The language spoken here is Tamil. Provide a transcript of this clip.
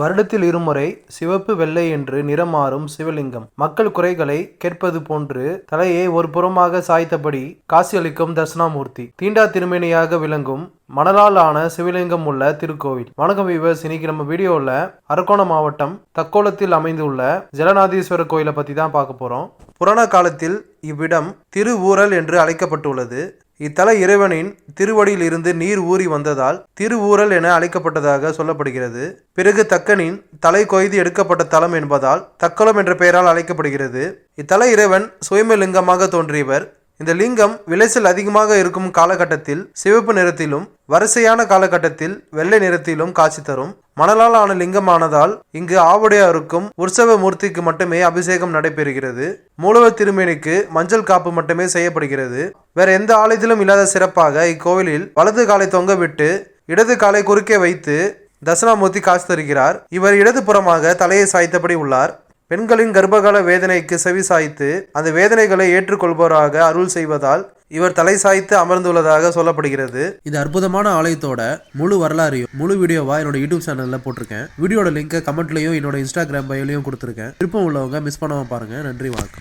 வருடத்தில் இருமுறை சிவப்பு வெள்ளை என்று நிறம் மாறும் சிவலிங்கம். மக்கள் குறைகளை கேட்பது போன்று தலையை ஒரு புறமாக சாய்த்தபடி காட்சியளிக்கும் தட்சிணாமூர்த்தி. தீண்டா திருமேனியாக விளங்கும் மணலால் ஆன சிவலிங்கம் உள்ள திருக்கோவில். வணக்கம் விவர்ஸ் இன்னைக்கு நம்ம வீடியோவில் அரக்கோணம் மாவட்டம் தக்கோலத்தில் அமைந்துள்ள ஜலநாதீஸ்வரர் கோயிலை பற்றி தான் பார்க்க போகிறோம் புராண காலத்தில் இவ்விடம் திருவூரல் என்று அழைக்கப்பட்டுள்ளது. இத்தல இறைவனின் திருவடியில் இருந்து நீர் ஊறி வந்ததால் திருவூரல் என அழைக்கப்பட்டதாக சொல்லப்படுகிறது. பிறகு தக்கனின் தலை கொய்து எடுக்கப்பட்ட தலம் என்பதால் தக்கலம் என்ற பெயரால் அழைக்கப்படுகிறது. இத்தல இறைவன் சுயமலிங்கமாக தோன்றியவர் இந்த லிங்கம் விளைச்சல் அதிகமாக இருக்கும் காலகட்டத்தில் சிவப்பு நிறத்திலும் வரிசையான காலகட்டத்தில் வெள்ளை நிறத்திலும் காட்சி தரும். மணலால் ஆன லிங்கமானதால் இங்கு ஆவுடையாருக்கும் உற்சவ மூர்த்திக்கு மட்டுமே அபிஷேகம் நடைபெறுகிறது. மூலவர் திருமேனிக்கு மஞ்சள் காப்பு மட்டுமே செய்யப்படுகிறது. வேற எந்த ஆலயத்திலும் இல்லாத சிறப்பாக இக்கோவிலில் வலது காலை தொங்கவிட்டு இடது காலை குறுக்கே வைத்து தசனாமூர்த்தி காசு தருகிறார். இவர் இடது புறமாக தலையை சாய்த்தபடி உள்ளார். பெண்களின் கர்ப்பகால வேதனைக்கு செவி சாய்த்து அந்த வேதனைகளை ஏற்றுக்கொள்பவராக அருள் செய்வதால் இவர் தலை சாய்த்து அமர்ந்துள்ளதாக சொல்லப்படுகிறது. இந்த அற்புதமான ஆலயத்தோட முழு வரலாறையும் முழு வீடியோவா என்னோட யூடியூப் சேனல்ல போட்டிருக்கேன். வீடியோட லிங்கை கமெண்ட்லயும் என்னோட இன்ஸ்டாகிராம் பயோலையும் கொடுத்துருக்கேன். விருப்பம் உள்ளவங்க மிஸ் பண்ணாம பாருங்க. நன்றி வணக்கம்.